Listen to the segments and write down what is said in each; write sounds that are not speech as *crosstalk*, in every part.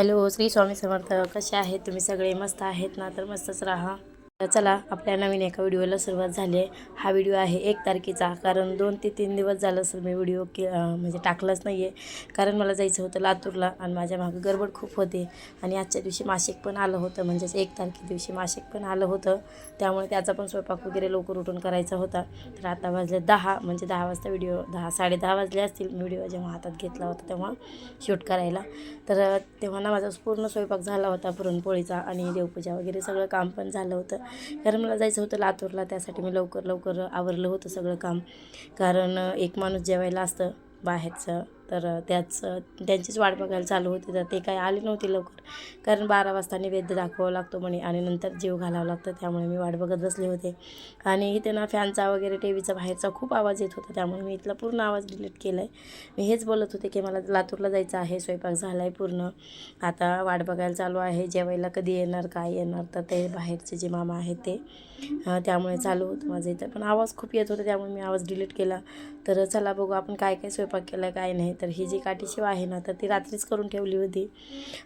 Hello Shri Swami Samarth कसे आहेत तुम्ही? सगळे मस्त आहेत ना? तर मस्तच राहा. तर चला आपल्या नवीन एका व्हिडिओला सुरुवात झाली आहे. हा व्हिडिओ आहे एक तारखेचा कारण दोन ते तीन दिवस झालं असेल मी व्हिडिओ के म्हणजे टाकलाच नाही आहे कारण मला जायचं होतं लातूरला आणि माझ्या मागं गडबड खूप होते. आणि आजच्या दिवशी मासिक पण आलं होतं म्हणजेच एक तारखे दिवशी मासिक पण आलं होतं. त्यामुळे त्याचा पण स्वयंपाक वगैरे लवकर उठून करायचा होता. तर आता वाजले दहा म्हणजे दहा वाजता व्हिडिओ दहा साडे दहा वाजले असतील. मी व्हिडिओ जेव्हा हातात घेतला होता तेव्हा शूट करायला. तर तेव्हा ना माझा पूर्ण स्वयंपाक झाला होता पुरणपोळीचा आणि देवपूजा वगैरे सगळं काम पण झालं होतं. कारण मला जायचं होतं लातूरला त्यासाठी मी लवकर लवकर आवरलं होतं सगळं काम. कारण एक माणूस जेवायला असतं बाहेरचं. तर त्याच त्यांचीच वाट बघायला चालू होती तर ते काही आले नव्हते लवकर. कारण बारा वाजता नैवेद्य दाखवावा लागतो म्हणे आणि नंतर जीव घालावं लागतं त्यामुळे मी वाट बघत बसले होते. आणि इथे ना फॅनचा वगैरे टी व्हीचा बाहेरचा खूप आवाज येत होता त्यामुळे मी इथला पूर्ण आवाज डिलीट केला आहे मी हेच बोलत होते की मला लातूरला जायचं आहे स्वयंपाक झाला आहे पूर्ण. आता वाट बघायला चालू आहे जेवायला कधी येणार काय येणार तर ते बाहेरचे जे मामा आहेत ते त्यामुळे चालू होतं माझं इथं. पण आवाज खूप येत होता त्यामुळे मी आवाज डिलीट केला. तर चला बघू आपण काय काय स्वयंपाक केला काय नाही. तर ही जी काठीशिव आहे ना तर ती रात्रीच करून ठेवली होती.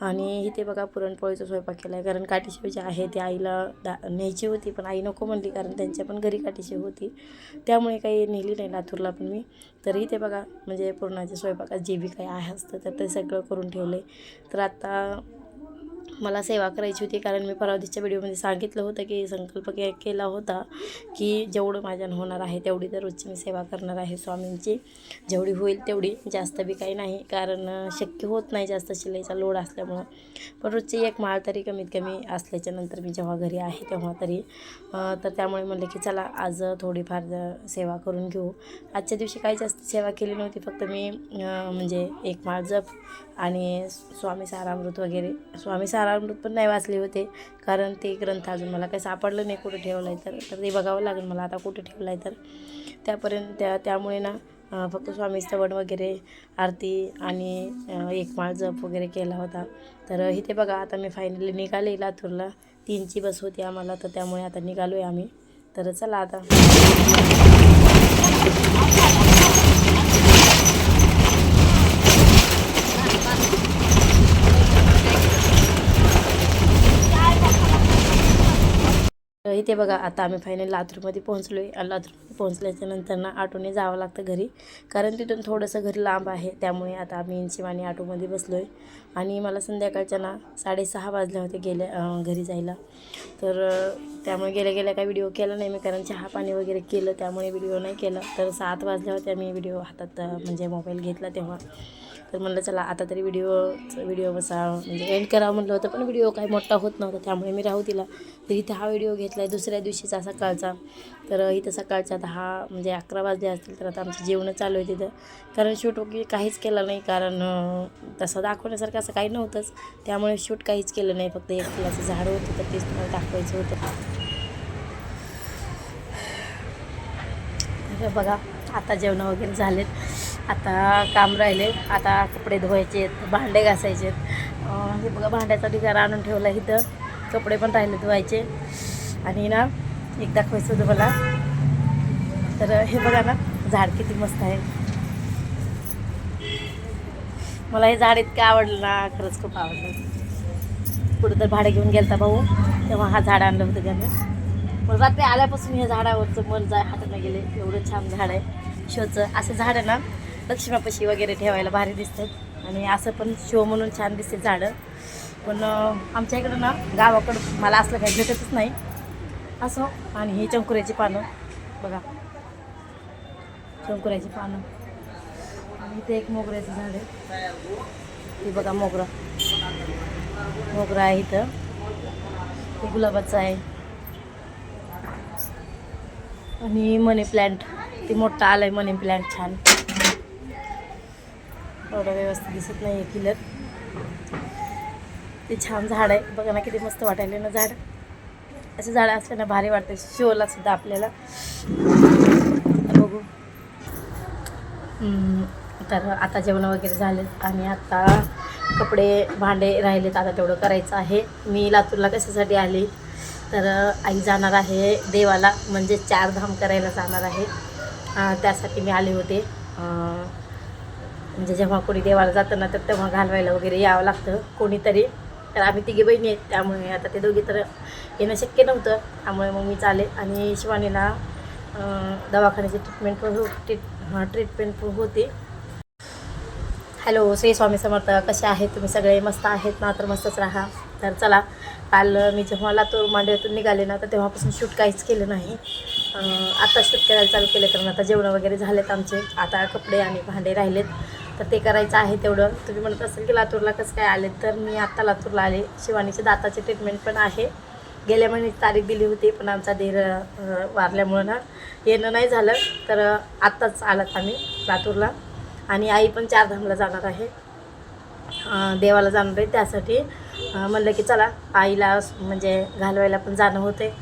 आणि इथे बघा पुरणपोळीचा स्वयंपाक केला आहे कारण काठीशिव जी आहे ती आईला दा न्यायची होती पण आई नको म्हणली कारण त्यांच्या पण घरी काठीशिव होती. त्यामुळे काही नेली नाही लातूरला पण मी. तर इथे बघा म्हणजे पुरणाच्या स्वयंपाकात जे बी काही आहे असतं तर ते सगळं करून ठेवलं आहे तर आता मला सेवा करायची होती कारण मी परवादीच्या व्हिडिओमध्ये सांगितलं होतं की संकल्प के केला होता की जेवढं माझ्यानं होणार आहे तेवढी तर रोजची मी सेवा करणार आहे स्वामींची. जेवढी होईल तेवढी जास्त बी काही नाही कारण शक्य होत नाही जास्त शिलाईचा लोड असल्यामुळं. पण रोजची एक माळ तरी कमीत कमी असल्याच्या नंतर मी जेव्हा घरी आहे तेव्हा तरी तर त्यामुळे म्हणलं की चला आज थोडीफार सेवा करून घेऊ. आजच्या दिवशी काही जास्त सेवा केली नव्हती फक्त मी म्हणजे एक माळ जप आणि स्वामी सारामृत वगैरे स्वामी सारामृत पण नाही वाचले होते. कारण ते ग्रंथ अजून मला काही सापडलं नाही कुठे ठेवलं आहे तर. तर ते बघावं लागेल मला आता कुठे ठेवलं आहे तर. त्यापर्यंत त्या त्यामुळे ना फक्त स्वामी स्तवन वगैरे आरती आणि एक माळ जप वगैरे केला होता. तर इथे बघा आता मी फायनली निघाले लातूरला. तीनची बस होती आम्हाला तर त्यामुळे आता निघालो आहे आम्ही. तर चला आता. इथे बघा आता आम्ही फायनल लातूरमध्ये पोहोचलो आहे आणि लातूरमध्ये पोहोचल्याच्या नंतर ना ऑटोने जावं लागतं घरी. कारण तिथून थोडंसं घर लांब आहे. त्यामुळे आता आम्ही शिवानी ऑटोमध्ये बसलो आहे आणि मला संध्याकाळच्या ना साडेसहा वाजले होते गेल्या घरी जायला. तर त्यामुळे गेल्या गेल्या काही व्हिडिओ केला नाही मी. कारण चहा पाणी वगैरे केलं त्यामुळे व्हिडिओ नाही केला. तर सात वाजल्या होत्या मी व्हिडिओ हातात म्हणजे मोबाईल घेतला तेव्हा. तर म्हणलं चला आता तरी व्हिडिओ व्हिडिओ बसा. म्हणजे एंड करावं म्हटलं होतं पण व्हिडिओ काही मोठा होत नव्हता त्यामुळे मी राहू दिला. तर इथे हा व्हिडिओ घेतला आहे दुसऱ्या दिवशीचा सकाळचा तर इथं सकाळचा आता हा म्हणजे अकरा वाजले असतील तर आता आमचं जेवणं चालू आहे तिथं. कारण शूट वगैरे काहीच केलं नाही कारण तसं दाखवण्यासारखं असं काही नव्हतंच. त्यामुळे शूट काहीच केलं नाही फक्त एक फुलाचं झाड होतं तर तेच तुम्हाला दाखवायचं होतं. बघा आता जेवणं वगैरे झालेत. आता काम राहिले. आता कपडे धुवायचे आहेत भांडे घासायचे आहेत. हे बघा भांड्याचा ढिगारा आणून ठेवला इथं. कपडे पण राहिले धुवायचे. आणि ना एक दाखवायचं होतं मला. तर हे बघा ना झाड किती मस्त आहे. मला हे झाड इतकं आवडलं ना खरंच खूप आवडलं. कुठं तर भाडे घेऊन गेलता भाऊ तेव्हा हा झाड आणलं होतं त्यानं पण रात्री आल्यापासून हे झाडावरचं मन जाय हाताने गेले. एवढं छान झाड आहे. शोचं असं झाड आहे ना लक्ष्मीपाशी वगैरे ठेवायला भारी दिसतात. आणि असं पण शो म्हणून छान दिसते झाडं. पण आमच्या इकडं ना गावाकडं मला असलं काही भेटतच नाही. असं. आणि ही चंकुऱ्याची पानं. बघा. चंकुऱ्याची पानं. आणि इथे एक मोगऱ्याचं झाड आहे. हे बघा मोगरा. मोगरा आहे इथं. हे गुलाबाचं आहे. आणि मनी प्लॅन्ट ते मोठं आलं आहे मनी प्लॅन्ट छान. एवढं व्यवस्थित दिसत नाही आहे किलर ते छान झाड आहे. बघा ना किती मस्त वाटायला ना झाड. असे झाडं असल्यानं ना भारी वाटते शोला सुद्धा आपल्याला. बघू. तर आता जेवण वगैरे झालेत आणि आता कपडे भांडे राहिलेत. आता तेवढं करायचं आहे. मी लातूरला कशासाठी आली? तर आई जाणार आहे देवाला. म्हणजे चार धाम करायला जाणार आहे. त्यासाठी मी आले होते. म्हणजे जेव्हा कोणी देवाला जातं ना तर तेव्हा घालवायला वगैरे यावं लागतं कोणीतरी. तर आम्ही तिघी बहिणी आहेत त्यामुळे आता ते दोघी तर येणं शक्य नव्हतं. त्यामुळे मग मी चाले आणि शिवानीला दवाखान्याची ट्रीटमेंट पण हो ट्रीट ट्रीटमेंट पण होती. हॅलो श्री स्वामी समर्थ कसे आहेत? तुम्ही सगळे मस्त आहेत ना? तर मस्तच राहा. तर चला काल मी जेव्हा लातूर मांडव्यातून निघाले ना तर तेव्हापासून शूट काहीच केलं नाही. आत्ता आता शूट करायला चालू केलं कारण आता जेवणं वगैरे झालेत आमचे. आता कपडे आणि भांडे राहिलेत. तर ते करायचं आहे तेवढं. तुम्ही म्हणत असाल की लातूरला कसं काय आले? तर मी आत्ता लातूरला आले. शिवानीचे दाताचे ट्रीटमेंट पण आहे. गेल्या महिन्याची तारीख दिली होती पण आमचा धीर वारल्यामुळं ना येणं नाही झालं. तर आत्ताच आलात आम्ही लातूरला. आणि आई पण चारधामला जाणार आहे. देवाला जाणार आहे. त्यासाठी म्हणलं की चला आईला म्हणजे घालवायला पण जाणं होते.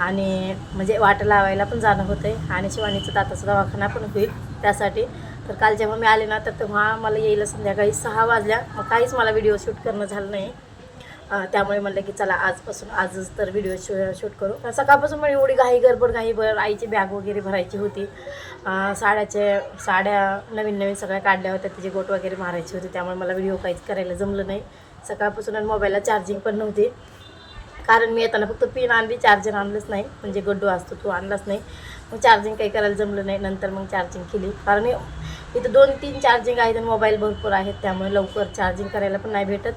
आणि म्हणजे वाट लावायला पण जाणं होते. आणि शिवानीचा दाताचा दवाखाना पण होईल. त्यासाठी तर काल जेव्हा मी आले ना तर तेव्हा मला येईल संध्याकाळी सहा वाजल्या. मग काहीच मला व्हिडिओ शूट करणं झालं नाही. त्यामुळे म्हणलं की चला आजपासून आजच तर व्हिडिओ शू शूट करू. कारण सकाळपासून मला एवढी घाई गडबड घाई भर आईची बॅग वगैरे भरायची होती. साड्याचे साड्या नवीन नवीन सगळ्या काढल्या होत्या तिची गोट वगैरे मारायची होती. त्यामुळे मला व्हिडिओ काहीच करायला जमलं नाही. सकाळपासून आणि मोबाईलला चार्जिंग पण नव्हती. कारण मी येताना फक्त पिन आणली चार्जर आणलंच नाही. म्हणजे गड्डू असतो तो आणलाच नाही. मग चार्जिंग काही करायला जमलं नाही. नंतर मग चार्जिंग केली. कारण इथं दोन तीन चार्जिंग आहेत आणि मोबाईल भरपूर आहेत त्यामुळे लवकर चार्जिंग करायला पण नाही भेटत.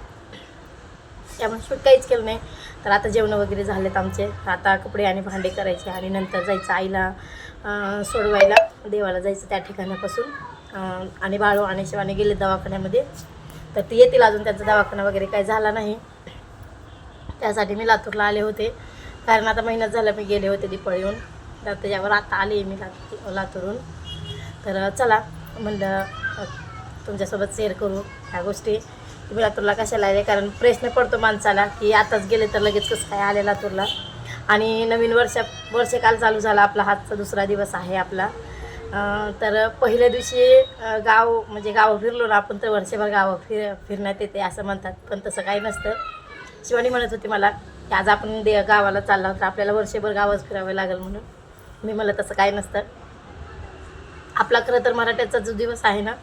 त्यामुळे शूट काहीच केलं नाही. तर आता जेवणं वगैरे झालेत आमचे. आता कपडे आणि भांडे करायचे आणि नंतर जायचं आईला सोडवायला. देवाला जायचं त्या ठिकाणापासून. आणि बाळू आणि शिवाने गेले दवाखान्यामध्ये. तर ते येतील अजून त्यांचा दवाखाना वगैरे काही झाला नाही. त्यासाठी मी लातूरला आले होते. कारण आता महिन्यात झालं मी गेले होते दिपाळीहून तर त्याच्यावर आता आले मी लात लातूरून तर चला म्हणलं तुमच्यासोबत शेअर करू ह्या गोष्टी. तुम्ही लातूरला कशाला आले कारण प्रश्न पडतो माणसाला की आताच गेले तर लगेच कसं काय आले लातूरला. आणि नवीन वर्षा वर्षकाल चालू झाला आपला हातचा दुसरा दिवस आहे आपला. तर पहिल्या दिवशी गाव म्हणजे गाव फिरलो ना आपण तर वर्षभर गावं फिर फिरण्यात येते असं म्हणतात. पण तसं काही नसतं. शिवानी म्हणत होती मला की आज आपण दे गावाला चालला तर आपल्याला वर्षभर गावच फिरावं लागेल म्हणून. मी म्हणलं तसं काही नसतं. आपला खरं तर मराठ्याचा जो दिवस आहे ना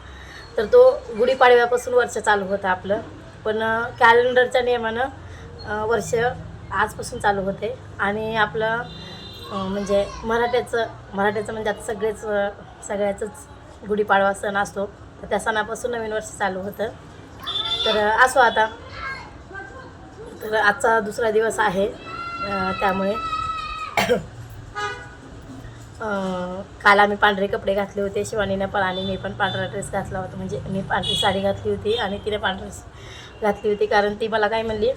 तर तो गुढीपाडव्यापासून वर्ष चालू होतं आपलं. पण कॅलेंडरच्या नियमानं वर्ष आजपासून चालू होते. आणि आपलं म्हणजे मराठ्याचं मराठ्याचं म्हणजे आता सगळेच सगळ्याचंच गुढीपाडवा सण असतो. तर त्या सणापासून नवीन वर्ष चालू होतं. तर असो आता. तर आजचा दुसरा दिवस आहे त्यामुळे. काल आम्ही पांढरे कपडे घातले होते. शिवानीनं पण आणि मी पण पांढरा ड्रेस घातला होता. म्हणजे मी पांढरी साडी घातली होती आणि तिने पांढरा ड्रेस घातली होती. कारण ती मला काय म्हणली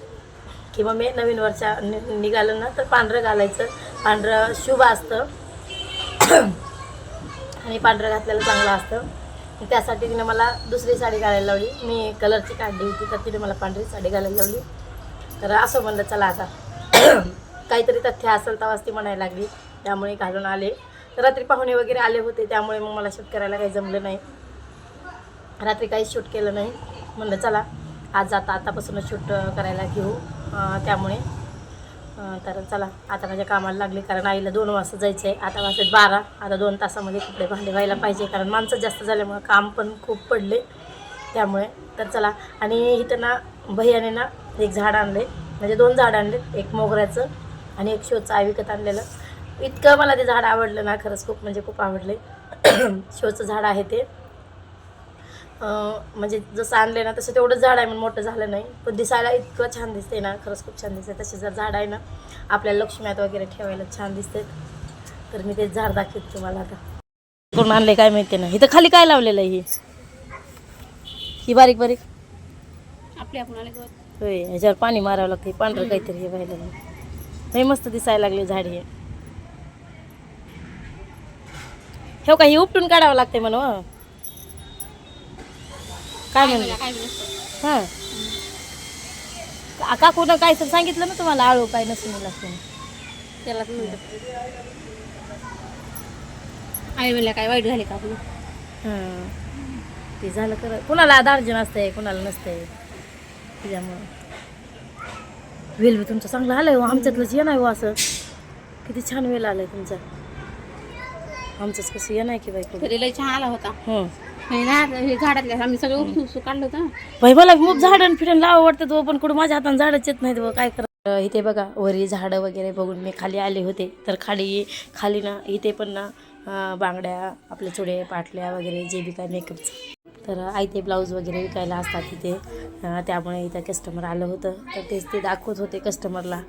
की मग मी नवीन वर्षा नि निघालं ना तर पांढरं घालायचं. पांढरं शुभ असतं. *clears throat* आणि पांढरं घातलेलं चांगलं असतं. त्यासाठी तिने मला दुसरी साडी घालायला लावली. मी कलरची काढली होती तर तिने मला पांढरी साडी घालायला लावली. तर असं म्हणलं चला आता *clears throat* काहीतरी तथ्य असेल तेव्हाच ती म्हणायला लागली. त्यामुळे घालून आले. रात्री पाहुणे वगैरे आले होते त्यामुळे मग मला शूट करायला काही जमलं नाही. रात्री काहीच शूट केलं नाही. म्हणलं चला आज आता आतापासूनच शूट करायला घेऊ. त्यामुळे तर चला आता माझ्या कामाला लागले कारण आईला दोन वाजता जायचं आहे. आता वाजत बारा आता दोन तासामध्ये कपडे भांडे व्हायला पाहिजे कारण माणसं जास्त झाल्यामुळं काम पण खूप पडले. त्यामुळे तर चला आणि इथं ना भैयाने ना एक झाड आणले म्हणजे दोन झाड आणले एक मोगऱ्याचं आणि एक शोचं आहे विकत आणलेलं. इतकं मला ते झाड आवडलं ना खरंच खूप म्हणजे खूप आवडले. *clears throat* शोचं झाड आहे ते. म्हणजे जसं आणले ना तसं तेवढंच झाड आहे म्हणून मोठं झालं नाही. पण दिसायला इतकं छान दिसते ना खरंच खूप छान दिसते तसे जर झाड आहे ना आपल्याला लक्ष्म्यात वगैरे ठेवायला छान दिसते तर मी ते झाड दाखवते तुम्हाला आता. कोण आणले काय माहिती ना इथं खाली काय लावलेलं आहे ही? ही बारीक बारीक. आपले आपण आले गवत? होय ह्याच्यावर पाणी मारावं लागतं पांढरं काहीतरी हे व्हायला नाही मस्त दिसायला लागले झाड हे. हे का हे उपटून काढावं लागते म्हणून काय म्हणलं? हां. का- काकूनं काय तर सांगितलं ना तुम्हाला आळू काय नसून लागते त्याला आई म्हणल्या काय वाईट झाले का आपलं हां. ते झालं कर कुणाला दार्जन असतंय कुणाला नसतंय. त्याच्यामुळं. वेल बी तुमचं चांगलं आलंय हो आमच्यातलंच ये नाही हो असं. किती छान वेल आलंय तुमचं. आमचंच कसं ये नाही की बाई तरी लय छान आला होता. हं. हे हे झाडातल्या आम्ही सगळं उपसून उपसून काढलं होतं. बाई मला खूप झाडं फिरण लावा वाटतं तो पण कुठं माझ्या हातानं झाडच येत नाहीत बघ काय करा इथे बघा वरी झाडं वगैरे बघून मी खाली आले होते. तर खाली खाली ना इथे पण ना अं, बांगड्या आपले चुडे पाटल्या वगैरे जे बी काय मेकअपचं तर आई ते ब्लाऊज वगैरे विकायला असतात तिथे. अं, त्यामुळे इथं कस्टमर आलं होतं. तर तेच ते दाखवत होते कस्टमरला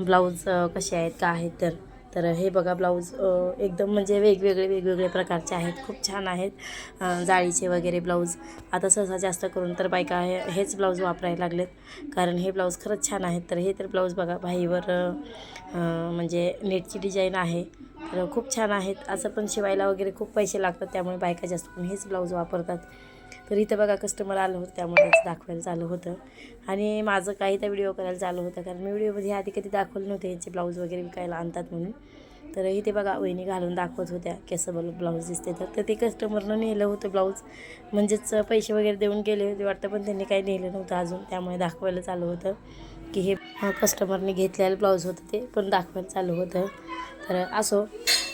ब्लाऊज अं, कसे आहेत का आहेत तर. तर हे बघा ब्लाऊज एकदम म्हणजे वेगवेगळे वेगवेगळे प्रकारचे आहेत. खूप छान आहेत जाळीचे वगैरे ब्लाऊज. आता सहसा जास्त करून तर बायका हे हेच ब्लाऊज वापरायला लागलेत. कारण हे ब्लाऊज खरंच छान आहेत. तर हे तर ब्लाऊज बघा भाईवर म्हणजे नेटची डिझाईन आहे. तर खूप छान आहेत. असं पण शिवायला वगैरे खूप पैसे लागतात. त्यामुळे बायका जास्त करून हेच ब्लाऊज वापरतात. तर इथं बघा कस्टमर आलं होतं त्यामुळे दाखवायला चालू होतं. आणि माझं काही तर व्हिडिओ करायला चालू होतं कारण मी व्हिडिओमध्ये आधी कधी दाखवलं नव्हते यांचे ब्लाऊज वगैरे विकायला आणतात म्हणून. तर इथे बघा वहिनी घालून दाखवत होत्या केसबल ब्लाऊज दिसते तर. तर ते कस्टमरनं नेलं होतं ब्लाऊज म्हणजेच पैसे वगैरे देऊन गेले होते वाटतं पण त्यांनी काही नेलं नव्हतं अजून. त्यामुळे दाखवायला चालू होतं की हे कस्टमरने घेतलेलं ब्लाऊज होतं ते पण दाखवायला चालू होतं. तर असो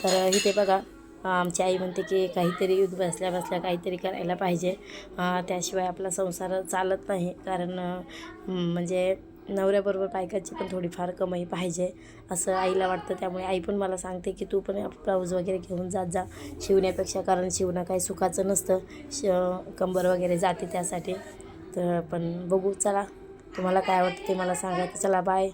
तर इथे बघा आमची आई म्हणते की काहीतरी युद्ध बसल्या बसल्या काहीतरी करायला पाहिजे. त्याशिवाय आपला संसार चालत नाही. कारण म्हणजे नवऱ्याबरोबर बायकाची पण थोडीफार कमाई पाहिजे असं आईला वाटतं. त्यामुळे आई पण मला सांगते की तू पण ब्लाऊज वगैरे घेऊन जात जा. शिवण्यापेक्षा कारण शिवणं काही सुखाचं नसतं. श कंबर वगैरे जाते त्यासाठी. तर पण बघू चला. तुम्हाला काय वाटतं ते मला सांगा. चला बाय